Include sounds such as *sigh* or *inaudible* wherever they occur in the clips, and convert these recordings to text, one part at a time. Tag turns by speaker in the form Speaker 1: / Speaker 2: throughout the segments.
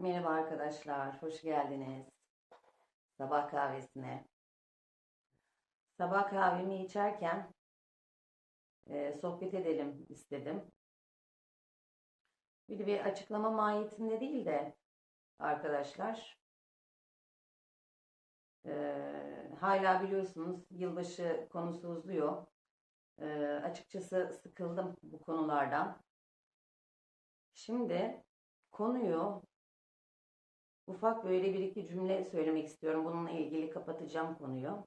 Speaker 1: Merhaba arkadaşlar, hoş geldiniz. Sabah kahvesine. Sabah kahvemi içerken e, sohbet edelim istedim. Bir de bir açıklama mahiyetinde değil de arkadaşlar. e, hala biliyorsunuz yılbaşı konusu uzuyor. E, açıkçası sıkıldım bu konulardan. Şimdi konuyu Ufak böyle bir iki cümle söylemek istiyorum. Bununla ilgili kapatacağım konuyu.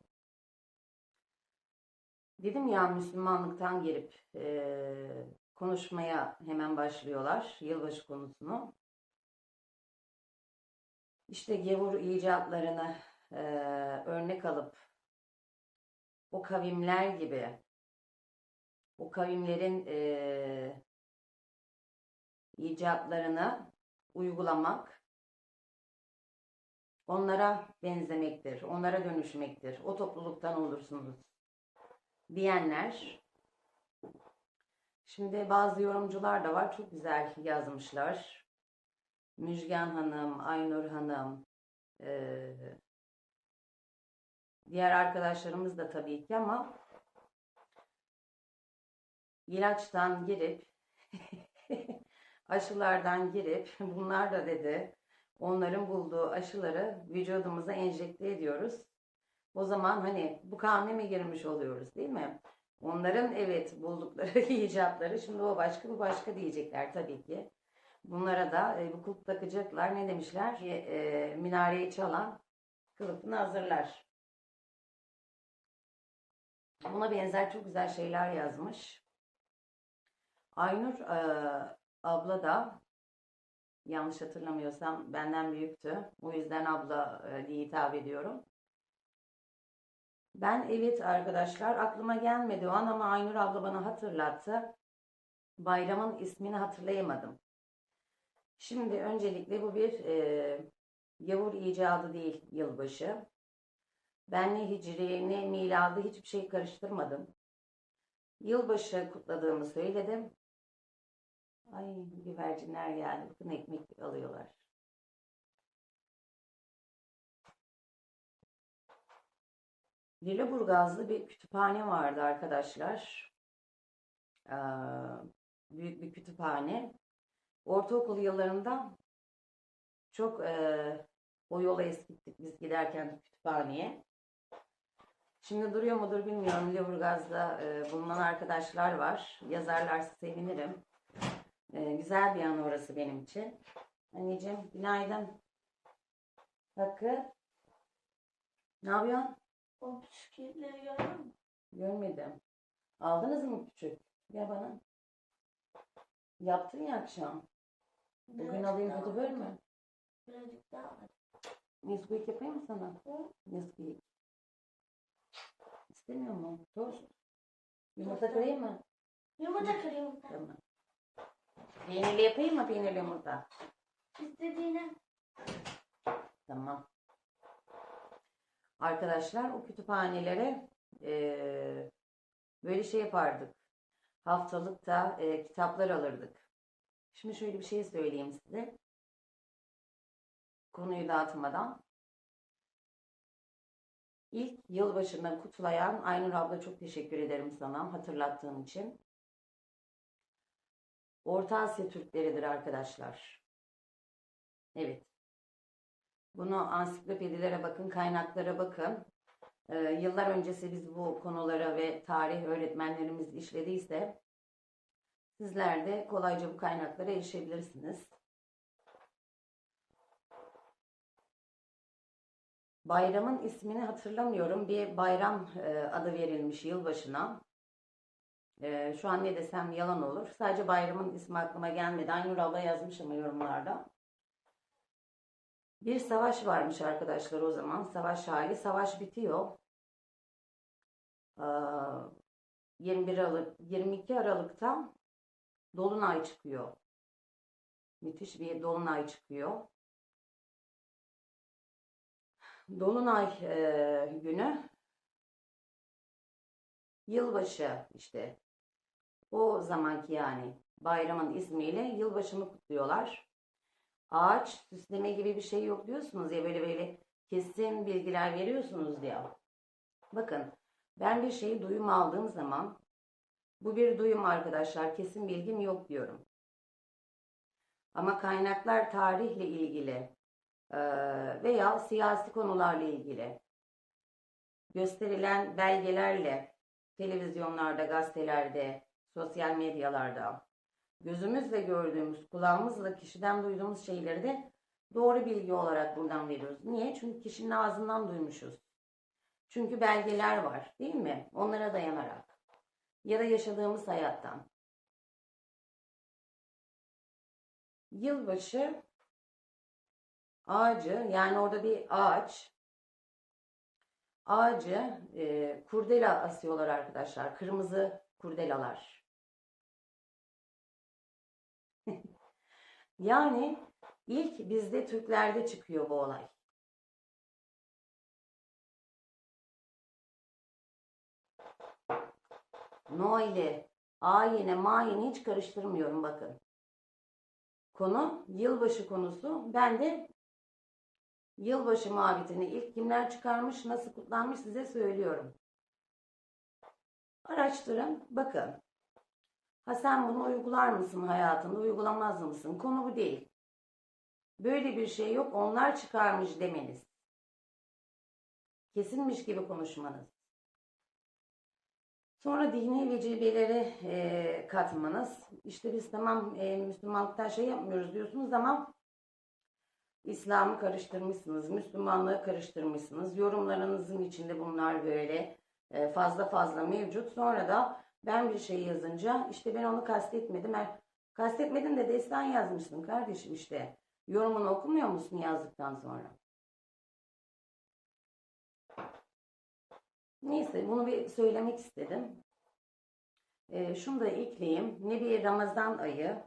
Speaker 1: Dedim ya Müslümanlıktan girip e, konuşmaya hemen başlıyorlar yılbaşı konusunu. İşte gavur icatlarını e, örnek alıp o kavimler gibi o kavimlerin e, icatlarını uygulamak onlara benzemektir, onlara dönüşmektir. O topluluktan olursunuz diyenler. Şimdi bazı yorumcular da var. Çok güzel yazmışlar. Müjgan Hanım, Aynur Hanım, eee, diğer arkadaşlarımız da tabii ki ama ilaçtan girip *laughs* aşılardan girip *laughs* bunlar da dedi onların bulduğu aşıları vücudumuza enjekte ediyoruz. O zaman hani bu kanuna mı girmiş oluyoruz değil mi? Onların evet buldukları *laughs* icatları şimdi o başka bu başka diyecekler tabii ki. Bunlara da e, bu kulp takacaklar. Ne demişler? E, e, minareyi çalan kılıfını hazırlar. Buna benzer çok güzel şeyler yazmış. Aynur e, abla da yanlış hatırlamıyorsam benden büyüktü. O yüzden abla e, diye hitap ediyorum. Ben evet arkadaşlar aklıma gelmedi o an ama Aynur abla bana hatırlattı. Bayramın ismini hatırlayamadım. Şimdi öncelikle bu bir e, gavur icadı değil yılbaşı. Ben ne hicri ne miladı hiçbir şey karıştırmadım. Yılbaşı kutladığımı söyledim. Ay güvercinler geldi. Bakın ekmek alıyorlar. Lüleburgaz'da bir kütüphane vardı arkadaşlar. Ee, büyük bir kütüphane. Ortaokul yıllarında çok e, o yola eskittik biz giderken kütüphaneye. Şimdi duruyor mudur bilmiyorum. Lüleburgaz'da e, bulunan arkadaşlar var. Yazarlarsa sevinirim. E, güzel bir an orası benim için. Anneciğim günaydın. Hakkı. Ne yapıyorsun?
Speaker 2: O bisküvileri gördün mü?
Speaker 1: Görmedim. Aldınız mı küçük? Ya bana. Yaptın ya akşam. Bugün
Speaker 2: Birazcık
Speaker 1: alayım
Speaker 2: daha
Speaker 1: kötü
Speaker 2: var.
Speaker 1: bölme.
Speaker 2: Birazcık daha var.
Speaker 1: Nesquik yapayım mı sana?
Speaker 2: Hı?
Speaker 1: Nesquik. İstemiyor mu? Tost. Yumurta
Speaker 2: Tost
Speaker 1: kırayım mı?
Speaker 2: Yumurta kırayım.
Speaker 1: Tamam. Peynirli yapayım mı peynirli yumurta?
Speaker 2: İstediğine.
Speaker 1: Tamam. Arkadaşlar o kütüphanelere eee, böyle şey yapardık. Haftalıkta eee, kitaplar alırdık. Şimdi şöyle bir şey söyleyeyim size. Konuyu dağıtmadan. İlk yılbaşını kutlayan Aynur abla çok teşekkür ederim sana hatırlattığın için. Orta Asya Türkleridir arkadaşlar. Evet. Bunu ansiklopedilere bakın, kaynaklara bakın. Ee, yıllar öncesi biz bu konulara ve tarih öğretmenlerimiz işlediyse sizler de kolayca bu kaynaklara erişebilirsiniz. Bayramın ismini hatırlamıyorum. Bir bayram e, adı verilmiş yılbaşına. E, şu an ne desem yalan olur. Sadece bayramın ismi aklıma gelmedi. Aynur abla yazmış ama yorumlarda. Bir savaş varmış arkadaşlar o zaman. Savaş hali. Savaş bitiyor. Ee, 21 Aralık, 22 Aralık'ta Dolunay çıkıyor. Müthiş bir Dolunay çıkıyor. Dolunay e, günü yılbaşı işte o zamanki yani bayramın ismiyle yılbaşını kutluyorlar. ağaç süsleme gibi bir şey yok diyorsunuz ya böyle böyle kesin bilgiler veriyorsunuz ya. Bakın ben bir şeyi duyum aldığım zaman bu bir duyum arkadaşlar kesin bilgim yok diyorum. Ama kaynaklar tarihle ilgili veya siyasi konularla ilgili gösterilen belgelerle televizyonlarda, gazetelerde, sosyal medyalarda gözümüzle gördüğümüz, kulağımızla kişiden duyduğumuz şeyleri de doğru bilgi olarak buradan veriyoruz. Niye? Çünkü kişinin ağzından duymuşuz. Çünkü belgeler var, değil mi? Onlara dayanarak. Ya da yaşadığımız hayattan. Yılbaşı ağacı, yani orada bir ağaç, ağacı e, kurdela asıyorlar arkadaşlar. Kırmızı kurdelalar. Yani ilk bizde Türklerde çıkıyor bu olay. No ile ayine mayine hiç karıştırmıyorum bakın. Konu yılbaşı konusu. Ben de yılbaşı muhabbetini ilk kimler çıkarmış, nasıl kutlanmış size söylüyorum. Araştırın, bakın. Ha sen bunu uygular mısın hayatında, uygulamaz mısın? Konu bu değil. Böyle bir şey yok, onlar çıkarmış demeniz. Kesinmiş gibi konuşmanız. Sonra dini vecibeleri e, katmanız. İşte biz tamam e, Müslümanlıktan şey yapmıyoruz diyorsunuz ama İslam'ı karıştırmışsınız, Müslümanlığı karıştırmışsınız. Yorumlarınızın içinde bunlar böyle e, fazla fazla mevcut. Sonra da ben bir şey yazınca işte ben onu kastetmedim. Er, kastetmedin de destan yazmışsın kardeşim işte. Yorumunu okumuyor musun yazdıktan sonra? Neyse bunu bir söylemek istedim. E, şunu da ekleyeyim. Ne bir Ramazan ayı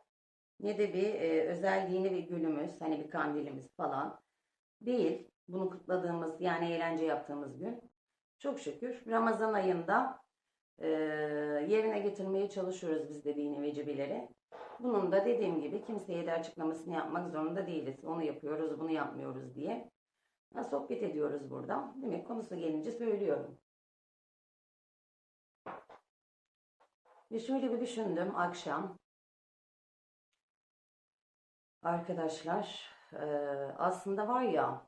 Speaker 1: ne de bir e, özel dini bir günümüz hani bir kandilimiz falan değil. Bunu kutladığımız yani eğlence yaptığımız gün. Çok şükür Ramazan ayında e, yerine getirmeye çalışıyoruz biz de dini vecibeleri. Bunun da dediğim gibi kimseye de açıklamasını yapmak zorunda değiliz. Onu yapıyoruz, bunu yapmıyoruz diye. Ha, sohbet ediyoruz burada. Demek konusu gelince söylüyorum. Ve şöyle bir düşündüm akşam. Arkadaşlar e, aslında var ya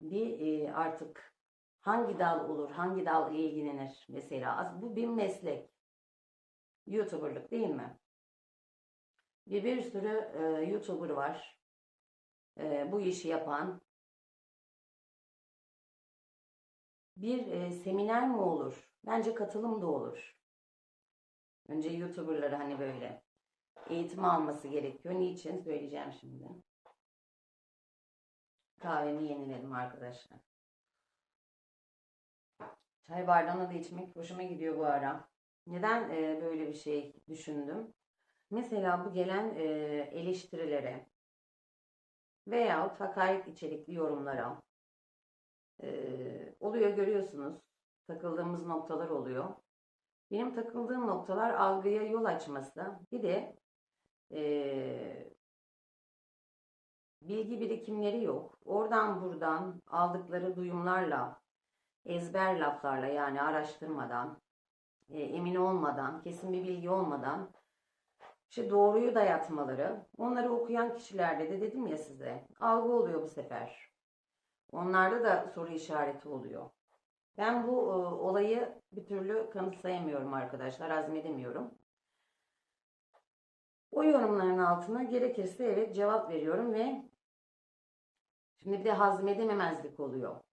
Speaker 1: bir e, artık hangi dal olur, hangi dal ilgilenir mesela. Bu bir meslek. YouTuber'lık değil mi? Bir, bir sürü e, YouTuber var. E, bu işi yapan. Bir e, seminer mi olur? Bence katılım da olur. Önce YouTuber'ları hani böyle eğitim alması gerekiyor. Niçin? Söyleyeceğim şimdi. Kahvemi yeniledim arkadaşlar. Çay bardağına da içmek hoşuma gidiyor bu ara. Neden e, böyle bir şey düşündüm? Mesela bu gelen e, eleştirilere veyahut hakaret içerikli yorumlara e, oluyor görüyorsunuz. Takıldığımız noktalar oluyor. Benim takıldığım noktalar algıya yol açması. Bir de e, bilgi birikimleri yok. Oradan buradan aldıkları duyumlarla, ezber laflarla yani araştırmadan, e, emin olmadan, kesin bir bilgi olmadan işte doğruyu dayatmaları. Onları okuyan kişilerde de dedim ya size algı oluyor bu sefer. Onlarda da soru işareti oluyor. Ben bu e, olayı bir türlü kanıtlayamıyorum arkadaşlar, azmedemiyorum. O yorumların altına gerekirse evet cevap veriyorum ve şimdi bir de hazmedememezlik oluyor.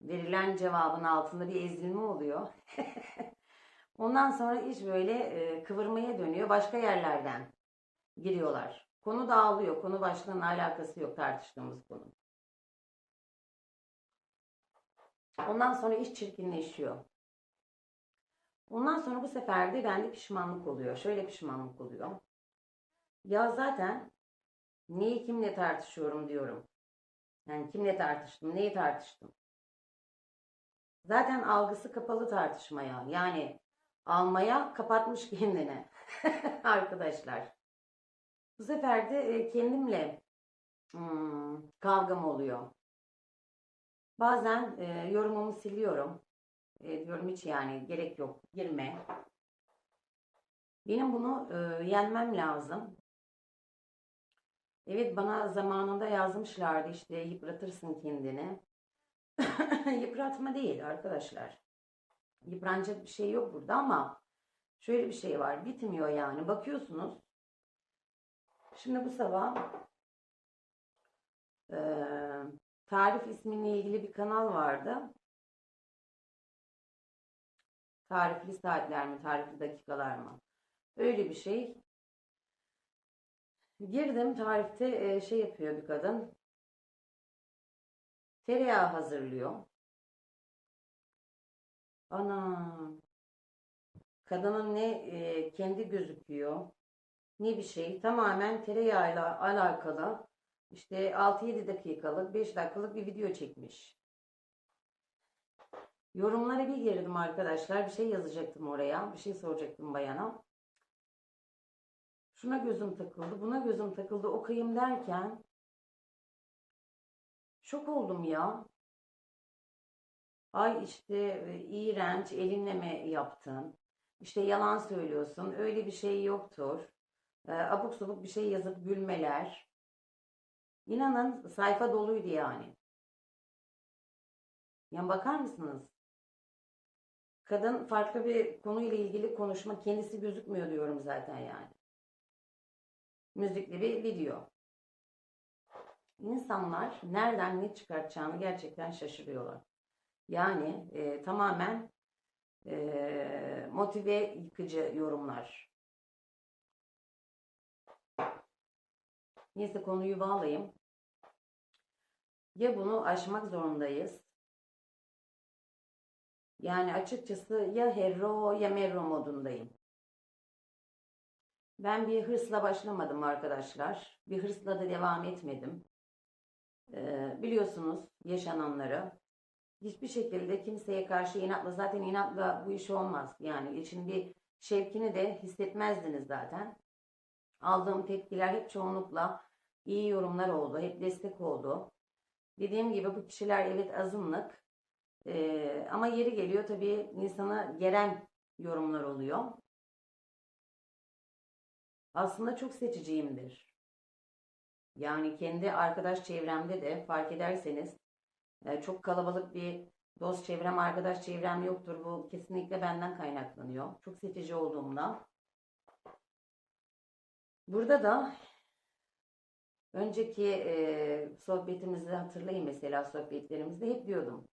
Speaker 1: Verilen cevabın altında bir ezilme oluyor. *laughs* Ondan sonra iş böyle e, kıvırmaya dönüyor. Başka yerlerden giriyorlar. Konu dağılıyor. Konu başlığının alakası yok tartıştığımız konu. Ondan sonra iş çirkinleşiyor. Ondan sonra bu sefer de bende pişmanlık oluyor. Şöyle pişmanlık oluyor. Ya zaten neyi kimle tartışıyorum diyorum. Yani kimle tartıştım, neyi tartıştım. Zaten algısı kapalı tartışmaya. Yani almaya kapatmış *laughs* kendini. *laughs* Arkadaşlar. Bu sefer de e, kendimle kavgam oluyor. Bazen e, yorumumu siliyorum. E, diyorum hiç yani gerek yok girme. Benim bunu e, yenmem lazım. Evet bana zamanında yazmışlardı işte yıpratırsın kendini. *laughs* Yıpratma değil arkadaşlar. Yıpranacak bir şey yok burada ama şöyle bir şey var. Bitmiyor yani. Bakıyorsunuz. Şimdi bu sabah eee, Tarif isminle ilgili bir kanal vardı. Tarifli saatler mi, tarifli dakikalar mı? Öyle bir şey. Girdim tarifte eee, şey yapıyor bir kadın. Tereyağı hazırlıyor. Ana. Kadının ne e, kendi gözüküyor ne bir şey. Tamamen tereyağıyla alakalı işte 6-7 dakikalık 5 dakikalık bir video çekmiş. Yorumlara bir girdim arkadaşlar. Bir şey yazacaktım oraya. Bir şey soracaktım bayana. Şuna gözüm takıldı. Buna gözüm takıldı. Okuyayım derken şok oldum ya. Ay işte e, iğrenç elinle mi yaptın? İşte yalan söylüyorsun. Öyle bir şey yoktur. E, abuk sabuk bir şey yazıp gülmeler. İnanın sayfa doluydu yani. Yani bakar mısınız? Kadın farklı bir konuyla ilgili konuşma kendisi gözükmüyor diyorum zaten yani. Müzikli bir video. İnsanlar nereden ne çıkartacağını gerçekten şaşırıyorlar. Yani e, tamamen e, motive yıkıcı yorumlar. Neyse konuyu bağlayayım. Ya bunu aşmak zorundayız. Yani açıkçası ya hero ya merro modundayım. Ben bir hırsla başlamadım arkadaşlar. Bir hırsla da devam etmedim. Biliyorsunuz yaşananları. Hiçbir şekilde kimseye karşı inatla zaten inatla bu iş olmaz. Yani için bir şevkini de hissetmezdiniz zaten. Aldığım tepkiler hep çoğunlukla iyi yorumlar oldu. Hep destek oldu. Dediğim gibi bu kişiler evet azınlık. Ee, ama yeri geliyor tabii insanı geren yorumlar oluyor. Aslında çok seçiciyimdir. Yani kendi arkadaş çevremde de fark ederseniz e, çok kalabalık bir dost çevrem, arkadaş çevrem yoktur. Bu kesinlikle benden kaynaklanıyor. Çok seçici olduğumda. Burada da önceki e, sohbetimizi hatırlayın mesela sohbetlerimizde hep diyordum.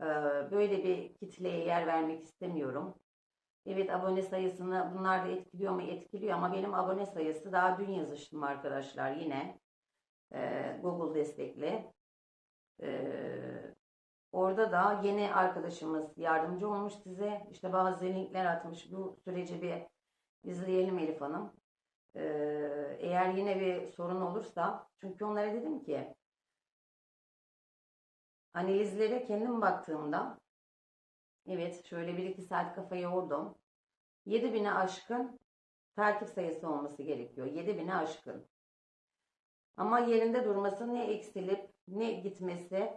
Speaker 1: E, böyle bir kitleye yer vermek istemiyorum. Evet abone sayısını bunlar da etkiliyor mu? Etkiliyor ama benim abone sayısı daha dün yazıştım arkadaşlar yine. E, Google destekli. E, orada da yeni arkadaşımız yardımcı olmuş size. İşte bazı linkler atmış. Bu süreci bir izleyelim Elif Hanım. E, eğer yine bir sorun olursa çünkü onlara dedim ki analizlere kendim baktığımda Evet, şöyle bir iki saat kafayı yordum. 7000'e aşkın takip sayısı olması gerekiyor. 7000'e aşkın. Ama yerinde durması ne eksilip ne gitmesi.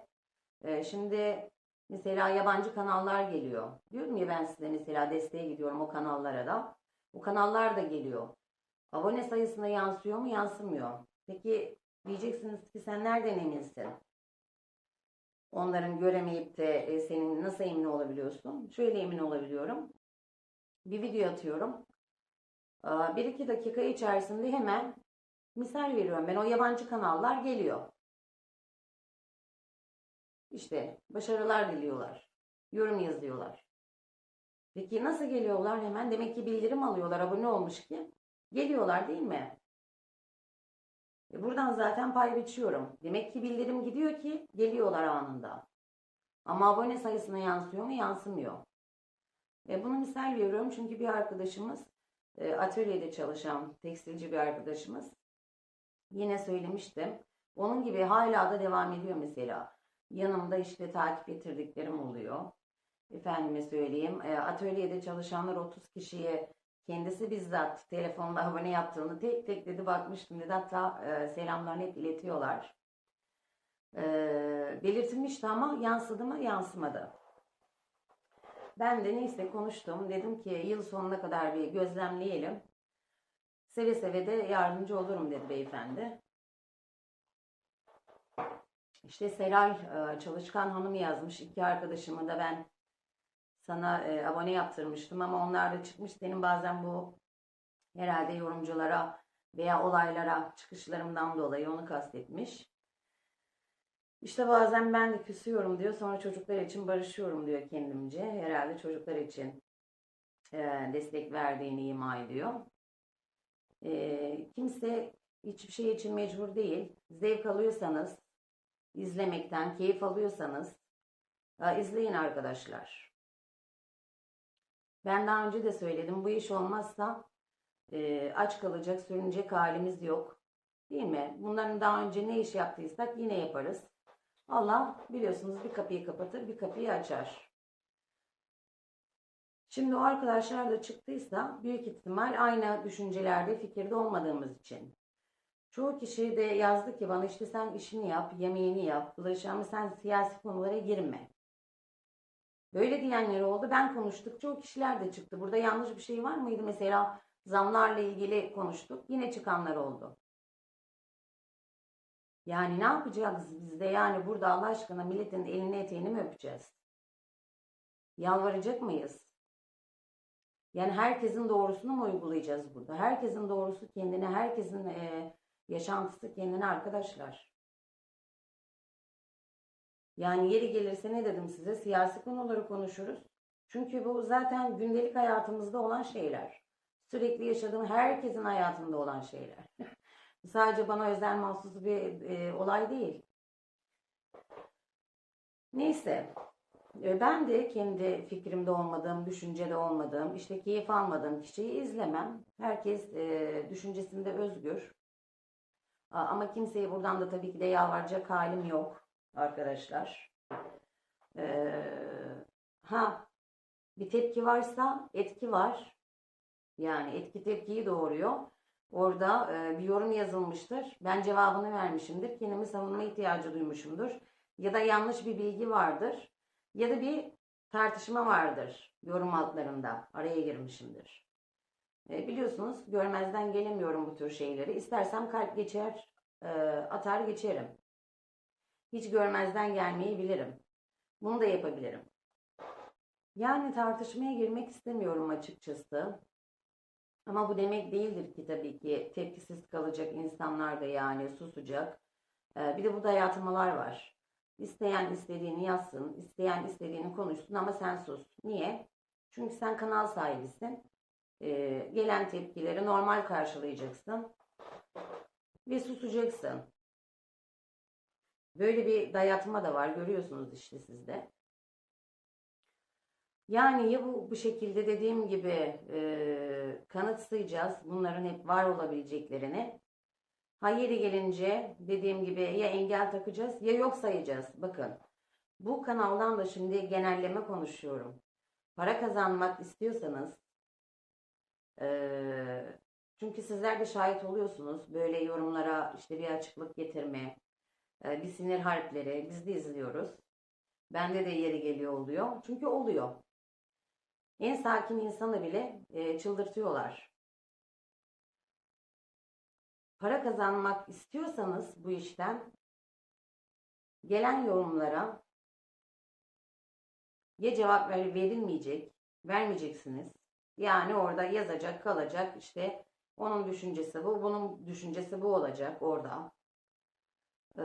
Speaker 1: Ee, şimdi mesela yabancı kanallar geliyor. Diyorum ya ben size mesela desteğe gidiyorum o kanallara da. Bu kanallar da geliyor. Abone sayısına yansıyor mu? Yansımıyor. Peki diyeceksiniz ki sen nereden eminsin? Onların göremeyip de e, senin nasıl emin olabiliyorsun? Şöyle emin olabiliyorum. Bir video atıyorum. Aa, Bir iki dakika içerisinde hemen misal veriyorum. Ben o yabancı kanallar geliyor. İşte başarılar diliyorlar. Yorum yazıyorlar. Peki nasıl geliyorlar hemen? Demek ki bildirim alıyorlar abone olmuş ki. Geliyorlar değil mi? E buradan zaten pay biçiyorum. Demek ki bildirim gidiyor ki geliyorlar anında. Ama abone sayısına yansıyor mu? Yansımıyor. E bunu misal veriyorum çünkü bir arkadaşımız e, atölyede çalışan tekstilci bir arkadaşımız yine söylemiştim. Onun gibi hala da devam ediyor mesela. Yanımda işte takip ettirdiklerim oluyor. Efendime söyleyeyim. E, atölyede çalışanlar 30 kişiye kendisi bizzat telefonla abone yaptığını tek tek dedi bakmıştım dedi. Hatta e, selamlarını hep iletiyorlar. E, belirtilmişti ama yansıdı mı yansımadı. Ben de neyse konuştum. Dedim ki yıl sonuna kadar bir gözlemleyelim. Seve seve de yardımcı olurum dedi beyefendi. İşte Seray e, Çalışkan Hanım yazmış. İki arkadaşımı da ben sana e, abone yaptırmıştım ama onlar da çıkmış. Senin bazen bu herhalde yorumculara veya olaylara çıkışlarımdan dolayı onu kastetmiş. İşte bazen ben de küsüyorum diyor. Sonra çocuklar için barışıyorum diyor kendimce. Herhalde çocuklar için e, destek verdiğini ima ediyor. E, kimse hiçbir şey için mecbur değil. Zevk alıyorsanız, izlemekten keyif alıyorsanız e, izleyin arkadaşlar. Ben daha önce de söyledim. Bu iş olmazsa e, aç kalacak, sürünecek halimiz yok. Değil mi? Bunların daha önce ne iş yaptıysak yine yaparız. Allah biliyorsunuz bir kapıyı kapatır, bir kapıyı açar. Şimdi o arkadaşlar da çıktıysa büyük ihtimal aynı düşüncelerde, fikirde olmadığımız için. Çoğu kişi de yazdı ki bana işte sen işini yap, yemeğini yap, bulaşık ama sen siyasi konulara girme. Böyle diyenler oldu. Ben konuştukça o kişiler de çıktı. Burada yanlış bir şey var mıydı? Mesela zamlarla ilgili konuştuk. Yine çıkanlar oldu. Yani ne yapacağız biz de yani burada Allah aşkına milletin elini eteğini mi öpeceğiz? Yalvaracak mıyız? Yani herkesin doğrusunu mu uygulayacağız burada? Herkesin doğrusu kendine, herkesin e, yaşantısı kendine arkadaşlar. Yani yeri gelirse ne dedim size? Siyasi konuları konuşuruz. Çünkü bu zaten gündelik hayatımızda olan şeyler. Sürekli yaşadığım herkesin hayatında olan şeyler. *laughs* Sadece bana özel mahsus bir e, olay değil. Neyse. E, Ben de kendi fikrimde olmadığım, düşüncede olmadığım, işte keyif almadığım kişiyi izlemem. Herkes e, düşüncesinde özgür. Ama kimseye buradan da tabii ki de yalvaracak halim yok arkadaşlar. Ee, ha bir tepki varsa etki var. Yani etki tepkiyi doğuruyor. Orada e, bir yorum yazılmıştır. Ben cevabını vermişimdir. Kendimi savunma ihtiyacı duymuşumdur. Ya da yanlış bir bilgi vardır. Ya da bir tartışma vardır yorum altlarında. Araya girmişimdir. E, biliyorsunuz görmezden gelemiyorum bu tür şeyleri. İstersem kalp geçer, e, atar geçerim. Hiç görmezden gelmeyi bilirim. Bunu da yapabilirim. Yani tartışmaya girmek istemiyorum açıkçası. Ama bu demek değildir ki tabii ki tepkisiz kalacak insanlar da yani susacak. Ee, bir de burada dayatmalar var. İsteyen istediğini yazsın, isteyen istediğini konuşsun ama sen sus. Niye? Çünkü sen kanal sahibisin. Ee, gelen tepkileri normal karşılayacaksın. Ve susacaksın. Böyle bir dayatma da var görüyorsunuz işte sizde. Yani ya bu bu şekilde dediğim gibi e, kanıtlayacağız bunların hep var olabileceklerini. Ha gelince dediğim gibi ya engel takacağız ya yok sayacağız. Bakın bu kanaldan da şimdi genelleme konuşuyorum. Para kazanmak istiyorsanız e, çünkü sizler de şahit oluyorsunuz böyle yorumlara işte bir açıklık getirme, e, bir sinir harpleri biz de izliyoruz. Bende de yeri geliyor oluyor. Çünkü oluyor. En sakin insanı bile e, çıldırtıyorlar. Para kazanmak istiyorsanız bu işten gelen yorumlara ya cevap ver, verilmeyecek, vermeyeceksiniz. Yani orada yazacak, kalacak işte onun düşüncesi bu, bunun düşüncesi bu olacak orada. Ee,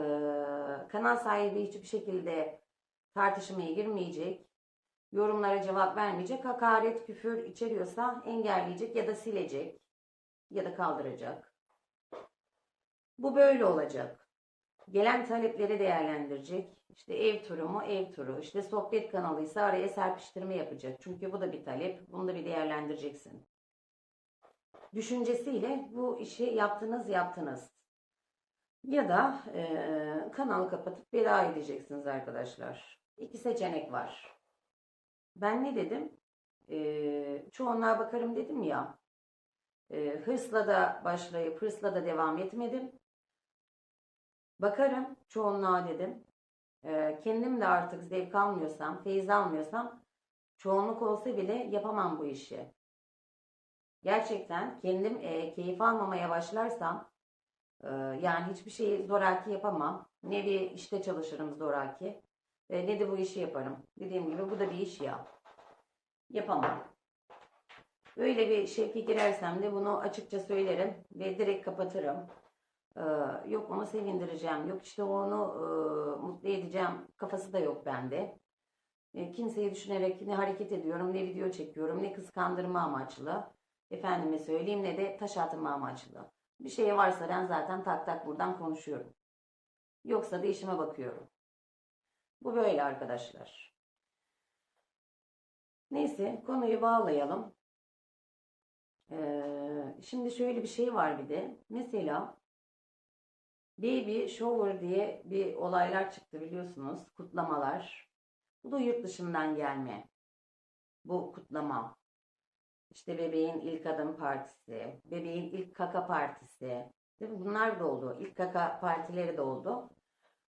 Speaker 1: kanal sahibi hiçbir şekilde tartışmaya girmeyecek yorumlara cevap vermeyecek, hakaret, küfür içeriyorsa engelleyecek ya da silecek ya da kaldıracak. Bu böyle olacak. Gelen talepleri değerlendirecek. İşte ev turu mu? Ev turu. İşte sohbet kanalıysa araya serpiştirme yapacak. Çünkü bu da bir talep. Bunu da bir değerlendireceksin. Düşüncesiyle bu işi yaptınız yaptınız. Ya da e, kanalı kapatıp veda edeceksiniz arkadaşlar. İki seçenek var. Ben ne dedim? Ee, çoğunluğa bakarım dedim ya. E, hırsla da başlayıp hırsla da devam etmedim. Bakarım çoğunluğa dedim. E, kendim de artık zevk almıyorsam, feyiz almıyorsam çoğunluk olsa bile yapamam bu işi. Gerçekten kendim e, keyif almamaya başlarsam e, yani hiçbir şeyi zoraki yapamam. Ne bir işte çalışırım zoraki e, ne de bu işi yaparım. Dediğim gibi bu da bir iş ya. Yapamam. Öyle bir şevke girersem de bunu açıkça söylerim ve direkt kapatırım. Ee, yok onu sevindireceğim, yok işte onu e, mutlu edeceğim kafası da yok bende. E, kimseyi düşünerek ne hareket ediyorum, ne video çekiyorum, ne kıskandırma amaçlı. Efendime söyleyeyim ne de taş atma amaçlı. Bir şey varsa ben zaten tak tak buradan konuşuyorum. Yoksa da işime bakıyorum. Bu böyle arkadaşlar. Neyse konuyu bağlayalım. Ee, şimdi şöyle bir şey var bir de. Mesela Baby Shower diye bir olaylar çıktı biliyorsunuz. Kutlamalar. Bu da yurt dışından gelme. Bu kutlama. İşte bebeğin ilk adım partisi, bebeğin ilk kaka partisi. Değil mi? Bunlar da oldu. İlk kaka partileri de oldu.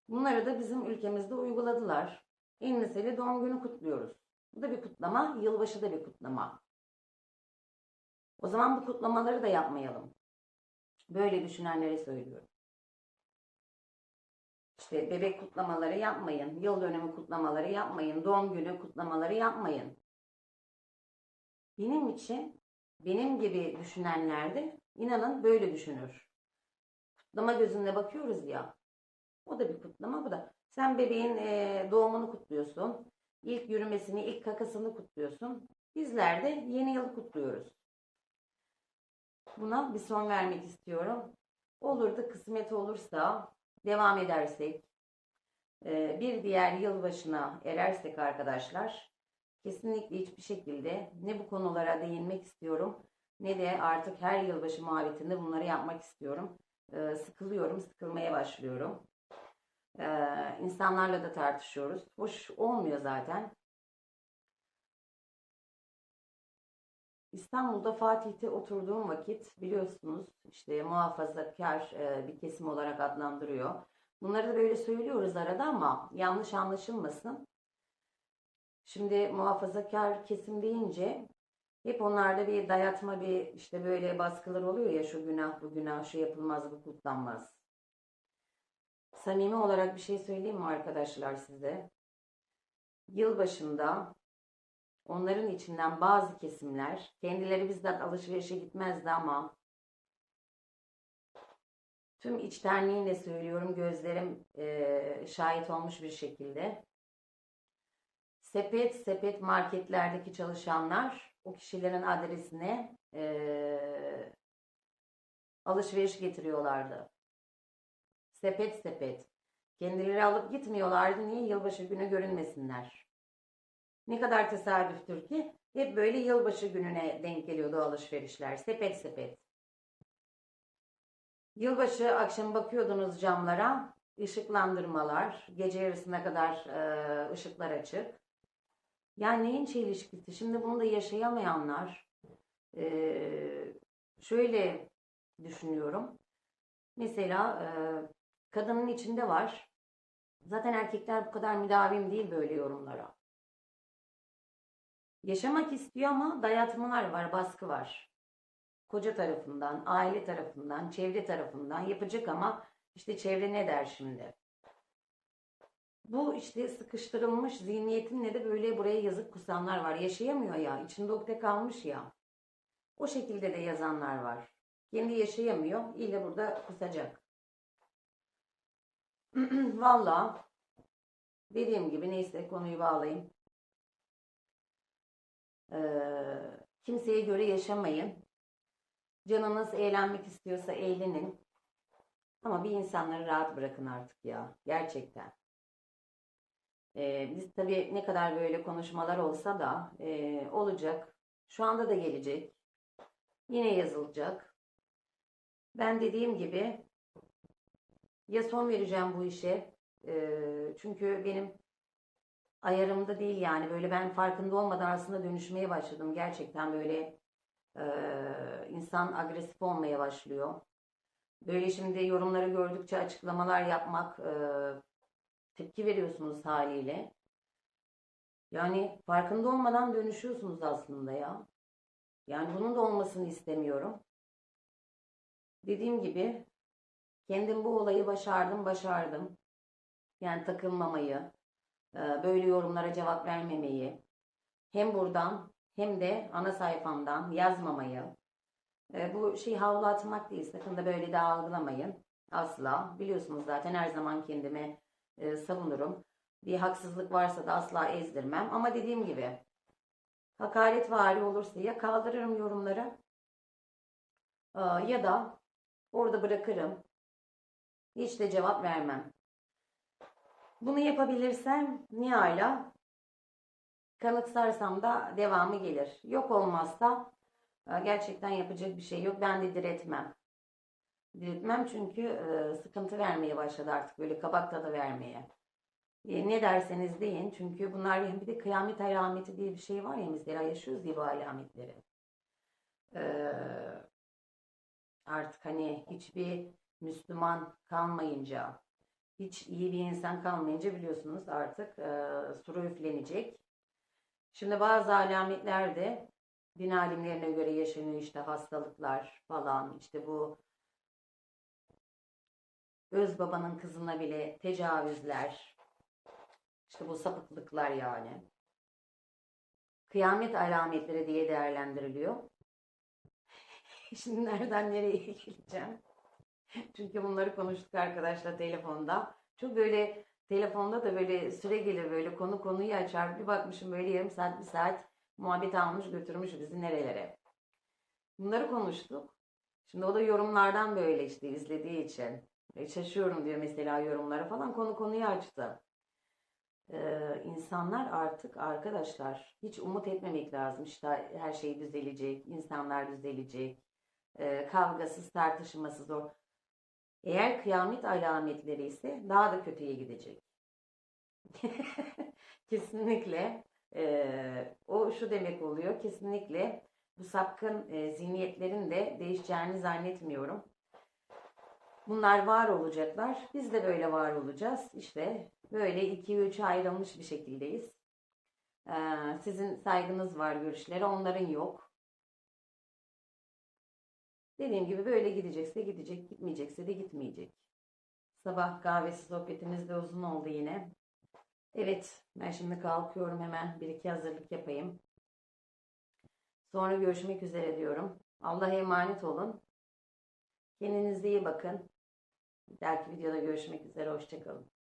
Speaker 1: Bunları da bizim ülkemizde uyguladılar. En mesele doğum günü kutluyoruz. Bu da bir kutlama, yılbaşı da bir kutlama. O zaman bu kutlamaları da yapmayalım. Böyle düşünenlere söylüyorum. İşte bebek kutlamaları yapmayın, yıl dönümü kutlamaları yapmayın, doğum günü kutlamaları yapmayın. Benim için, benim gibi düşünenler de inanın böyle düşünür. Kutlama gözünle bakıyoruz ya. O da bir kutlama bu da. Sen bebeğin e, doğumunu kutluyorsun. İlk yürümesini, ilk kakasını kutluyorsun. Bizler de yeni yılı kutluyoruz. Buna bir son vermek istiyorum. Olur da kısmet olursa devam edersek, e, bir diğer yılbaşına erersek arkadaşlar, kesinlikle hiçbir şekilde ne bu konulara değinmek istiyorum ne de artık her yılbaşı muhabbetinde bunları yapmak istiyorum. E, sıkılıyorum, sıkılmaya başlıyorum. Ee, insanlarla da tartışıyoruz. Hoş olmuyor zaten. İstanbul'da Fatih'te oturduğum vakit biliyorsunuz işte muhafazakar e, bir kesim olarak adlandırıyor. Bunları da böyle söylüyoruz arada ama yanlış anlaşılmasın. Şimdi muhafazakar kesim deyince hep onlarda bir dayatma bir işte böyle baskılar oluyor ya şu günah bu günah şu yapılmaz bu kutlanmaz. Samimi olarak bir şey söyleyeyim mi arkadaşlar size? Yılbaşında onların içinden bazı kesimler kendileri bizzat alışverişe gitmezdi ama tüm içtenliğimle söylüyorum gözlerim e, şahit olmuş bir şekilde sepet sepet marketlerdeki çalışanlar o kişilerin adresine e, alışveriş getiriyorlardı sepet sepet. Kendileri alıp gitmiyorlardı. Niye? Yılbaşı günü görünmesinler. Ne kadar tesadüftür ki hep böyle yılbaşı gününe denk geliyordu alışverişler. Sepet sepet. Yılbaşı akşam bakıyordunuz camlara. ışıklandırmalar. Gece yarısına kadar e, ışıklar açık. Yani neyin çelişkisi? Şimdi bunu da yaşayamayanlar e, şöyle düşünüyorum. Mesela e, kadının içinde var. Zaten erkekler bu kadar müdavim değil böyle yorumlara. Yaşamak istiyor ama dayatmalar var, baskı var. Koca tarafından, aile tarafından, çevre tarafından yapacak ama işte çevre ne der şimdi? Bu işte sıkıştırılmış zihniyetinle de böyle buraya yazık kusanlar var. Yaşayamıyor ya, içinde ukde kalmış ya. O şekilde de yazanlar var. Kendi yaşayamıyor, illa burada kusacak. *clears throat* Valla dediğim gibi neyse konuyu bağlayayım. Ee, kimseye göre yaşamayın. Canınız eğlenmek istiyorsa eğlenin. Ama bir insanları rahat bırakın artık ya. Gerçekten. Ee, biz tabii ne kadar böyle konuşmalar olsa da e, olacak. Şu anda da gelecek. Yine yazılacak. Ben dediğim gibi ya son vereceğim bu işe. Ee, çünkü benim ayarımda değil yani böyle ben farkında olmadan aslında dönüşmeye başladım. Gerçekten böyle Ee, insan agresif olmaya başlıyor. Böyle şimdi yorumları gördükçe açıklamalar yapmak, e, tepki veriyorsunuz haliyle. Yani farkında olmadan dönüşüyorsunuz aslında ya. Yani bunun da olmasını istemiyorum. Dediğim gibi kendim bu olayı başardım, başardım. Yani takılmamayı, e, böyle yorumlara cevap vermemeyi, hem buradan hem de ana sayfamdan yazmamayı. E, Bu şey havlu atmak değil, sakın da böyle de algılamayın. Asla. Biliyorsunuz zaten her zaman kendimi e, savunurum. Bir haksızlık varsa da asla ezdirmem. Ama dediğim gibi hakaret vari olursa ya kaldırırım yorumları e, ya da orada bırakırım. Hiç de cevap vermem. Bunu yapabilirsem ne ala kanıksarsam da devamı gelir. Yok olmazsa e, gerçekten yapacak bir şey yok. Ben de diretmem. Diretmem çünkü e, sıkıntı vermeye başladı artık böyle kabak tadı vermeye. E, ne derseniz deyin çünkü bunlar bir de kıyamet alameti diye bir şey var ya mesela yaşıyoruz diye bu alametleri. E, artık hani hiçbir Müslüman kalmayınca, hiç iyi bir insan kalmayınca biliyorsunuz artık e, suru üflenecek. Şimdi bazı alametler de din alimlerine göre yaşanıyor işte hastalıklar falan işte bu öz babanın kızına bile tecavüzler işte bu sapıklıklar yani kıyamet alametleri diye değerlendiriliyor. *laughs* Şimdi nereden nereye geleceğim? Çünkü bunları konuştuk arkadaşlar telefonda. Çok böyle telefonda da böyle süre gelir böyle konu konuyu açar. Bir bakmışım böyle yarım saat bir saat muhabbet almış götürmüş bizi nerelere. Bunları konuştuk. Şimdi o da yorumlardan böyle işte izlediği için. E, şaşıyorum diyor mesela yorumlara falan konu konuyu açtı. Ee, insanlar artık arkadaşlar hiç umut etmemek lazım. İşte her şey düzelecek, insanlar düzelecek. Ee, kavgasız, tartışmasız o. Eğer kıyamet alametleri ise daha da kötüye gidecek. *laughs* Kesinlikle e, o şu demek oluyor. Kesinlikle bu sapkın e, zihniyetlerin de değişeceğini zannetmiyorum. Bunlar var olacaklar. Biz de böyle var olacağız. İşte böyle iki üçe ayrılmış bir şekildeyiz. Ee, sizin saygınız var görüşlere, onların yok. Dediğim gibi böyle gidecekse gidecek, gitmeyecekse de gitmeyecek. Sabah kahvesi sohbetimiz de uzun oldu yine. Evet, ben şimdi kalkıyorum hemen bir iki hazırlık yapayım. Sonra görüşmek üzere diyorum. Allah'a emanet olun. Kendinize iyi bakın. Bir videoda görüşmek üzere. Hoşçakalın.